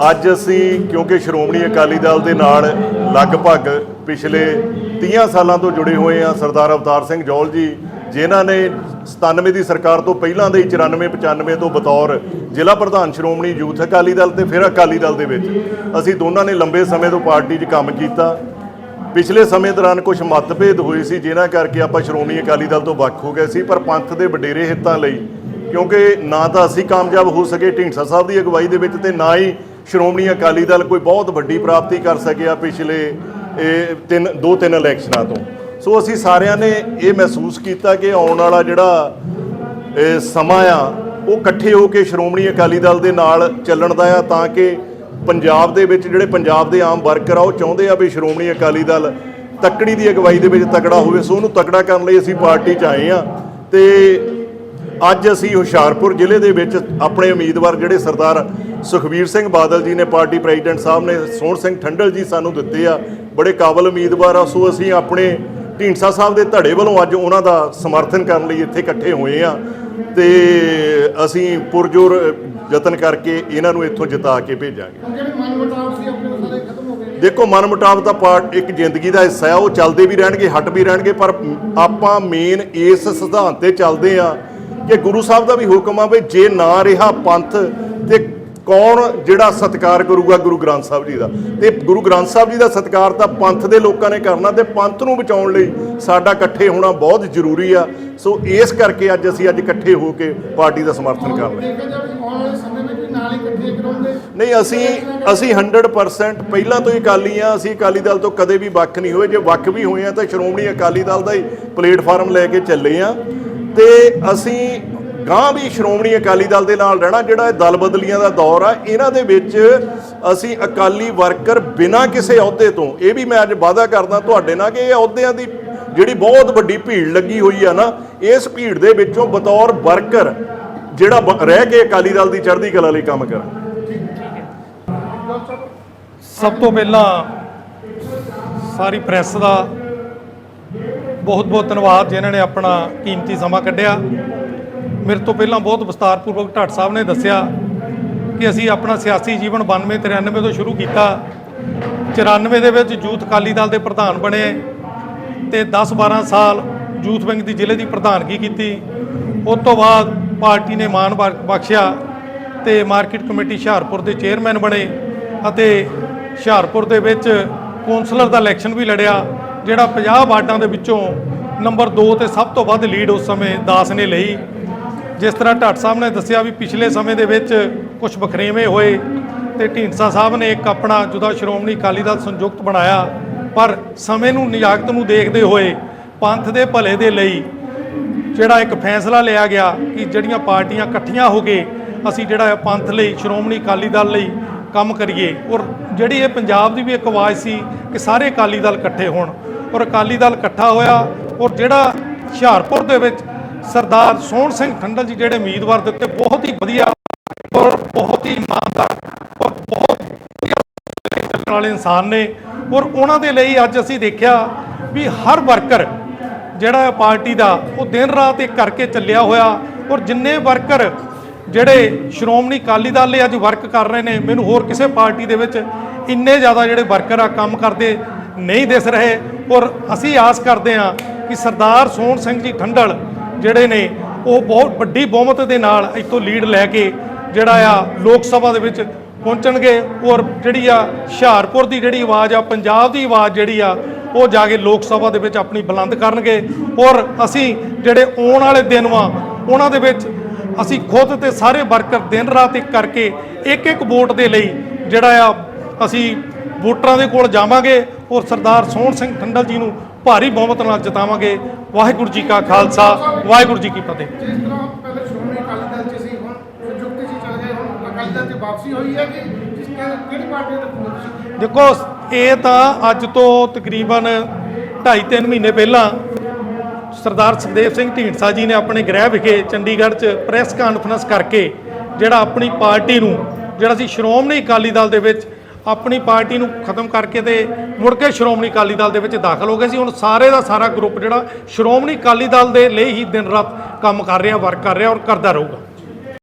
ਅੱਜ ਅਸੀਂ, ਕਿਉਂਕਿ ਸ਼੍ਰੋਮਣੀ ਅਕਾਲੀ ਦਲ ਦੇ ਨਾਲ ਲਗਭਗ ਪਿਛਲੇ 30 ਸਾਲਾਂ ਤੋਂ ਜੁੜੇ ਹੋਏ ਆ ਸਰਦਾਰ ਅਵਤਾਰ ਸਿੰਘ ਜੋਲ ਜੀ, ਜਿਨ੍ਹਾਂ ਨੇ 97 ਦੀ ਸਰਕਾਰ ਤੋਂ ਪਹਿਲਾਂ ਦੇ ਹੀ 94 95 ਤੋਂ ਬਤੌਰ ਜ਼ਿਲ੍ਹਾ ਪ੍ਰਧਾਨ ਸ਼੍ਰੋਮਣੀ ਯੂਥ ਅਕਾਲੀ ਦਲ ਤੇ ਫਿਰ ਅਕਾਲੀ ਦਲ ਦੇ ਵਿੱਚ। ਅਸੀਂ ਦੋਨਾਂ ਨੇ ਲੰਬੇ ਸਮੇਂ ਤੋਂ ਪਾਰਟੀ 'ਚ ਕੰਮ ਕੀਤਾ। ਪਿਛਲੇ ਸਮੇਂ ਦੌਰਾਨ ਕੁਝ ਮਤਭੇਦ ਹੋਏ ਸੀ, ਜਿਨ੍ਹਾਂ ਕਰਕੇ ਆਪਾਂ ਸ਼੍ਰੋਮਣੀ ਅਕਾਲੀ ਦਲ ਤੋਂ ਵੱਖ ਹੋ ਗਏ ਸੀ, ਪਰ ਪੰਥ ਦੇ ਵਡੇਰੇ ਹਿੱਤਾਂ ਲਈ ਕਿਉਂਕਿ ਨਾ ਤਾਂ ਅਸੀਂ ਕਾਮਯਾਬ ਹੋ ਸਕੇ ਢੀਂਡਸਾ ਸਾਹਿਬ ਦੀ ਅਗਵਾਈ ਦੇ ਵਿੱਚ ਤੇ ਨਾ ਹੀ ਸ਼੍ਰੋਮਣੀ ਅਕਾਲੀ ਦਲ ਕੋਈ ਬਹੁਤ ਵੱਡੀ ਪ੍ਰਾਪਤੀ ਕਰ ਸਕਿਆ ਪਿਛਲੇ, ਇਹ ਤਿੰਨ, ਦੋ ਤਿੰਨ ਇਲੈਕਸ਼ਨਾਂ ਤੋਂ। ਸੋ ਅਸੀਂ ਸਾਰਿਆਂ ਨੇ ਇਹ ਮਹਿਸੂਸ ਕੀਤਾ ਕਿ ਆਉਣ ਵਾਲਾ ਜਿਹੜਾ, ਇਹ ਸਮਾਂ ਆ, ਉਹ ਇਕੱਠੇ ਹੋ ਕੇ ਸ਼੍ਰੋਮਣੀ ਅਕਾਲੀ ਦਲ ਦੇ ਨਾਲ ਚੱਲਣ ਦਾ ਆ ਤਾਂ ਕਿ ਪੰਜਾਬ ਦੇ ਵਿੱਚ ਜਿਹੜੇ ਪੰਜਾਬ ਦੇ ਆਮ ਵਰਕਰ ਆ, ਉਹ ਚਾਹੁੰਦੇ ਆ ਵੀ ਸ਼੍ਰੋਮਣੀ ਅਕਾਲੀ ਦਲ ਤਕੜੀ ਦੀ ਅਗਵਾਈ ਦੇ ਵਿੱਚ ਤਕੜਾ ਹੋਵੇ। ਸੋ ਉਹਨੂੰ ਤਕੜਾ ਕਰਨ ਲਈ ਅਸੀਂ ਪਾਰਟੀ 'ਚ ਆਏ ਆ ਤੇ ਅੱਜ ਅਸੀਂ ਹੁਸ਼ਿਆਰਪੁਰ ਜ਼ਿਲ੍ਹੇ ਦੇ ਵਿੱਚ ਆਪਣੇ ਉਮੀਦਵਾਰ ਜਿਹੜੇ ਸਰਦਾਰ ਸੁਖਬੀਰ ਸਿੰਘ ਬਾਦਲ ਜੀ ਨੇ ਪਾਰਟੀ ਪ੍ਰੈਜ਼ੀਡੈਂਟ ਸਾਹਿਬ ਨੇ ਸੋਹਣ ਸਿੰਘ ਠੰਡਲ ਜੀ ਸਾਨੂੰ ਦਿੱਤੇ ਆ ਬੜੇ ਕਾਬਲ ਉਮੀਦਵਾਰ ਆ ਸੋ ਅਸੀਂ ਆਪਣੇ ਢੀਂਡਸਾ ਸਾਹਿਬ ਦੇ ਧੜੇ ਵੱਲੋਂ ਅੱਜ ਉਹਨਾਂ ਦਾ ਸਮਰਥਨ ਕਰਨ ਲਈ ਇੱਥੇ ਇਕੱਠੇ ਹੋਏ ਆ ਤੇ ਅਸੀਂ ਪੁਰਜੋਰ ਯਤਨ ਕਰਕੇ ਇਹਨਾਂ ਨੂੰ ਇੱਥੋਂ ਜਿਤਾ ਕੇ ਭੇਜਾਂਗੇ ਹੋ। ਦੇਖੋ ਮਨ ਮੁਟਾਵ ਤਾਂ ਪਾਰਟ ਇੱਕ ਜ਼ਿੰਦਗੀ ਦਾ ਹਿੱਸਾ ਆ ਉਹ ਚੱਲਦੇ ਵੀ ਰਹਿਣਗੇ ਹਟ ਵੀ ਰਹਿਣਗੇ ਪਰ ਆਪਾਂ ਮੇਨ ਇਸ ਸਿਧਾਂਤ ਤੇ ਚੱਲਦੇ ਆ ਕਿ ਗੁਰੂ ਸਾਹਿਬ ਦਾ ਵੀ ਹੁਕਮ ਆ ਵੀ ਜੇ ਨਾ ਰਿਹਾ ਪੰਥ ਤੇ ਕੌਣ ਜਿਹੜਾ ਸਤਿਕਾਰ ਕਰੂਗਾ ਗੁਰੂ ਗ੍ਰੰਥ ਸਾਹਿਬ ਜੀ ਦਾ? ਤੇ ਗੁਰੂ ਗ੍ਰੰਥ ਸਾਹਿਬ ਜੀ ਦਾ ਸਤਿਕਾਰ ਤਾਂ ਪੰਥ ਦੇ ਲੋਕਾਂ ਨੇ ਕਰਨਾ ਤੇ ਪੰਥ ਨੂੰ ਬਚਾਉਣ ਲਈ ਸਾਡਾ ਇਕੱਠੇ ਹੋਣਾ ਬਹੁਤ ਜ਼ਰੂਰੀ ਆ। ਸੋ ਇਸ ਕਰਕੇ ਅੱਜ ਅਸੀਂ ਅੱਜ ਇਕੱਠੇ ਹੋ ਕੇ ਪਾਰਟੀ ਦਾ ਸਮਰਥਨ ਕਰ ਰਹੇ ਨਹੀਂ ਅਸੀਂ ਅਸੀਂ 100% ਪਹਿਲਾਂ ਤੋਂ ਹੀ ਅਕਾਲੀ ਆ। ਅਸੀਂ ਅਕਾਲੀ ਦਲ ਤੋਂ ਕਦੇ ਵੀ ਵੱਖ ਨਹੀਂ ਹੋਏ। ਜੇ ਵੱਖ ਵੀ ਹੋਏ ਆ ਤਾਂ ਸ਼੍ਰੋਮਣੀ ਅਕਾਲੀ ਦਲ ਦਾ ਹੀ ਪਲੇਟਫਾਰਮ ਲੈ ਕੇ ਚੱਲੇ ਆ। ਤੇ ਅਸੀਂ ਗਾਂ ਵੀ ਸ਼੍ਰੋਮਣੀ ਅਕਾਲੀ ਦਲ ਦੇ ਨਾਲ ਰਹਿਣਾ, ਜਿਹੜਾ ਇਹ ਦਲ ਬਦਲੀਆਂ ਦਾ ਦੌਰ ਆ, ਇਹਨਾਂ ਦੇ ਵਿੱਚ ਅਸੀਂ ਅਕਾਲੀ ਵਰਕਰ ਬਿਨਾਂ ਕਿਸੇ ਅਹੁਦੇ ਤੋਂ, ਇਹ ਵੀ ਮੈਂ ਅੱਜ ਵਾਅਦਾ ਕਰਦਾ ਤੁਹਾਡੇ ਨਾਲ ਕਿ ਇਹ ਅਹੁਦਿਆਂ ਦੀ ਜਿਹੜੀ ਬਹੁਤ ਵੱਡੀ ਭੀੜ ਲੱਗੀ ਹੋਈ ਆ ਨਾ, ਇਸ ਭੀੜ ਦੇ ਵਿੱਚੋਂ ਬਤੌਰ ਵਰਕਰ ਜਿਹੜਾ ਬ- ਰਹਿ ਕੇ ਅਕਾਲੀ ਦਲ ਦੀ ਚੜ੍ਹਦੀ ਕਲਾ ਲਈ ਕੰਮ ਕਰਾਂ ਸਭ ਤੋਂ ਪਹਿਲਾਂ ਸਾਰੀ ਪ੍ਰੈਸ ਦਾ ਬਹੁਤ ਬਹੁਤ ਧੰਨਵਾਦ ਜਿਨ੍ਹਾਂ ਨੇ ਆਪਣਾ ਕੀਮਤੀ ਸਮਾਂ ਕੱਢਿਆ। ਮੇਰੇ ਤੋਂ ਪਹਿਲਾਂ ਬਹੁਤ ਵਿਸਤਾਰਪੂਰਵਕ ਢਾਟ ਸਾਹਿਬ ਨੇ ਦੱਸਿਆ ਕਿ ਅਸੀਂ ਆਪਣਾ ਸਿਆਸੀ ਜੀਵਨ 92 93 ਤੋਂ ਸ਼ੁਰੂ ਕੀਤਾ। 94 ਦੇ ਵਿੱਚ ਯੂਥ ਅਕਾਲੀ ਦਲ ਦੇ ਪ੍ਰਧਾਨ ਬਣੇ ਤੇ 10 12 ਸਾਲ ਯੂਥ ਵਿੰਗ ਦੀ ਜ਼ਿਲ੍ਹੇ ਦੀ ਪ੍ਰਧਾਨਗੀ ਕੀਤੀ। ਉਸ ਤੋਂ ਬਾਅਦ ਪਾਰਟੀ ਨੇ ਮਾਣ ਬਖਸ਼ਿਆ ਤੇ ਮਾਰਕੀਟ ਕਮੇਟੀ ਹੁਸ਼ਿਆਰਪੁਰ ਦੇ ਚੇਅਰਮੈਨ ਬਣੇ ਅਤੇ ਹੁਸ਼ਿਆਰਪੁਰ ਦੇ ਵਿੱਚ ਕੌਂਸਲਰ ਦਾ ਇਲੈਕਸ਼ਨ ਵੀ ਲੜਿਆ। ਜਿਹੜਾ 50 ਵਾਰਡਾਂ ਦੇ ਵਿੱਚੋਂ ਨੰਬਰ 2 ਤੇ ਸਭ ਤੋਂ ਵੱਧ ਲੀਡ ਉਸ ਸਮੇਂ ਦਾਸ ਨੇ ਲਈ। ਜਿਸ ਤਰ੍ਹਾਂ ਢੱਟ ਸਾਹਿਬ ਨੇ ਦੱਸਿਆ ਵੀ ਪਿਛਲੇ ਸਮੇਂ ਦੇ ਵਿੱਚ ਕੁਝ ਬਖਰੇਵੇਂ ਹੋਏ ਤੇ ਢੀਂਡਸਾ ਸਾਹਿਬ ਨੇ ਇੱਕ ਆਪਣਾ ਜੁਦਾ ਸ਼੍ਰੋਮਣੀ ਅਕਾਲੀ ਦਲ ਸੰਯੁਕਤ ਬਣਾਇਆ, ਪਰ ਸਮੇਂ ਨੂੰ ਨਿਯਾਕਤ ਨੂੰ ਦੇਖਦੇ ਹੋਏ ਪੰਥ ਦੇ ਭਲੇ ਦੇ ਲਈ ਜਿਹੜਾ ਇੱਕ ਫੈਸਲਾ ਲਿਆ ਗਿਆ ਕਿ ਜਿਹੜੀਆਂ ਪਾਰਟੀਆਂ ਇਕੱਠੀਆਂ ਹੋ ਕੇ ਅਸੀਂ ਜਿਹੜਾ ਪੰਥ ਲਈ, ਸ਼੍ਰੋਮਣੀ ਅਕਾਲੀ ਦਲ ਲਈ ਕੰਮ ਕਰੀਏ ਔਰ ਜਿਹੜੀ ਇਹ ਪੰਜਾਬ ਦੀ ਵੀ ਇੱਕ ਆਵਾਜ਼ ਸੀ ਕਿ ਸਾਰੇ ਅਕਾਲੀ ਦਲ ਇਕੱਠੇ ਹੋਣ। ਔਰ ਅਕਾਲੀ ਦਲ ਇਕੱਠਾ ਹੋਇਆ ਔਰ ਜਿਹੜਾ ਹੁਸ਼ਿਆਰਪੁਰ ਦੇ ਵਿੱਚ ਸਰਦਾਰ ਸੋਹਣ ਸਿੰਘ ਠੰਡਲ ਜੀ ਜਿਹੜੇ ਉਮੀਦਵਾਰ ਦਿੱਤੇ ਬਹੁਤ ਹੀ ਵਧੀਆ ਔਰ ਬਹੁਤ ਹੀ ਇਮਾਨਦਾਰ ਔਰ ਬਹੁਤ ਚੱਲਣ ਵਾਲੇ ਇਨਸਾਨ ਨੇ ਔਰ ਉਹਨਾਂ ਦੇ ਲਈ ਅੱਜ ਅਸੀਂ ਦੇਖਿਆ ਵੀ ਹਰ ਵਰਕਰ ਜਿਹੜਾ ਪਾਰਟੀ ਦਾ, ਉਹ ਦਿਨ ਰਾਤ ਇੱਕ ਕਰਕੇ ਚੱਲਿਆ ਹੋਇਆ ਔਰ ਜਿੰਨੇ ਵਰਕਰ ਜਿਹੜੇ ਸ਼੍ਰੋਮਣੀ ਅਕਾਲੀ ਦਲ ਲਈ ਅੱਜ ਵਰਕ ਕਰ ਰਹੇ ਨੇ, ਮੈਨੂੰ ਹੋਰ ਕਿਸੇ ਪਾਰਟੀ ਦੇ ਵਿੱਚ ਇੰਨੇ ਜ਼ਿਆਦਾ ਜਿਹੜੇ ਵਰਕਰ ਆ ਕੰਮ ਕਰਦੇ ਨਹੀਂ ਦਿਸ ਰਹੇ। ਔਰ ਅਸੀਂ ਆਸ ਕਰਦੇ ਹਾਂ ਕਿ ਸਰਦਾਰ ਸੋਹਣ ਸਿੰਘ ਜੀ ਠੰਡਲ ਜਿਹੜੇ ਨੇ, ਉਹ ਬਹੁਤ ਵੱਡੀ ਬਹੁਮਤ ਦੇ ਨਾਲ ਇੱਥੋਂ ਲੀਡ ਲੈ ਕੇ ਜਿਹੜਾ ਆ ਲੋਕ ਸਭਾ ਦੇ ਵਿੱਚ ਪਹੁੰਚਣਗੇ ਔਰ ਜਿਹੜੀ ਆ ਹੁਸ਼ਿਆਰਪੁਰ ਦੀ ਜਿਹੜੀ ਆਵਾਜ਼ ਆ, ਪੰਜਾਬ ਦੀ ਆਵਾਜ਼ ਜਿਹੜੀ ਆ, ਉਹ ਜਾ ਕੇ ਲੋਕ ਸਭਾ ਦੇ ਵਿੱਚ ਆਪਣੀ ਬੁਲੰਦ ਕਰਨਗੇ ਔਰ ਅਸੀਂ ਜਿਹੜੇ ਆਉਣ ਵਾਲੇ ਦਿਨ ਵਾ, ਉਹਨਾਂ ਦੇ ਵਿੱਚ ਅਸੀਂ ਖੁਦ ਤੇ ਸਾਰੇ ਵਰਕਰ ਦਿਨ ਰਾਤ ਇੱਕ ਕਰਕੇ ਇੱਕ ਇੱਕ ਵੋਟ ਦੇ ਲਈ ਜਿਹੜਾ ਆ ਅਸੀਂ ਵੋਟਰਾਂ ਦੇ ਕੋਲ ਜਾਵਾਂਗੇ ਔਰ ਸਰਦਾਰ ਸੋਹਣ ਸਿੰਘ ਠੰਡਲ ਜੀ ਨੂੰ ਭਾਰੀ ਬਹੁਮਤ ਨਾਲ ਜਿਤਾਵਾਂਗੇ। ਵਾਹਿਗੁਰੂ ਜੀ ਕਾ ਖਾਲਸਾ ਵਾਹਿਗੁਰੂ ਜੀ ਕੀ ਫਤਿਹ। ਜਿਸ ਤਰ੍ਹਾਂ ਪਹਿਲੇ ਸ਼੍ਰੋਮਣੀ ਅਕਾਲੀ ਦਲ ਚ ਸੀ ਹੁਣ ਸੰਯੁਕਤ ਚ ਚਲ ਗਏ ਹੁਣ ਅਕਾਲੀ ਦਲ ਚ ਵਾਪਸੀ ਹੋਈ ਹੈ ਕਿ ਜਿਸ ਕਿ- ਕਿਹੜੀ ਪਾਰਟੀ ਦੇ ਤੁਸੀਂ ਦੇਖੋ ਇਹ ਤਾਂ ਅੱਜ ਤੋਂ ਤਕਰੀਬਨ 2.5-3 ਮਹੀਨੇ ਪਹਿਲਾਂ ਸਰਦਾਰ ਸੁਖਦੇਵ ਸਿੰਘ ਢੀਂਡਸਾ ਜੀ ਨੇ ਆਪਣੇ ਗ੍ਰਹਿ ਵਿਖੇ ਚੰਡੀਗੜ੍ਹ 'ਚ ਪ੍ਰੈਸ ਕਾਨਫਰੰਸ ਕਰਕੇ ਜਿਹੜਾ ਆਪਣੀ ਪਾਰਟੀ ਨੂੰ ਜਿਹੜਾ ਸੀ ਸ਼੍ਰੋਮਣੀ ਅਕਾਲੀ ਦਲ ਦੇ ਵਿੱਚ ਆਪਣੀ ਪਾਰਟੀ ਨੂੰ ਖਤਮ ਕਰਕੇ ਤੇ ਮੁੜ ਕੇ ਸ਼੍ਰੋਮਣੀ ਅਕਾਲੀ ਦਲ ਦੇ ਵਿੱਚ ਦਾਖਲ ਹੋ ਗਏ ਸੀ। ਹੁਣ ਸਾਰੇ ਦਾ ਸਾਰਾ ਗਰੁੱਪ ਜਿਹੜਾ ਸ਼੍ਰੋਮਣੀ ਅਕਾਲੀ ਦਲ ਦੇ ਲਈ ਹੀ ਦਿਨ ਰਾਤ ਕੰਮ ਕਰ ਰਿਹਾ ਵਰਕ ਕਰ ਰਿਹਾ ਔਰ ਕਰਦਾ ਰਹੂਗਾ।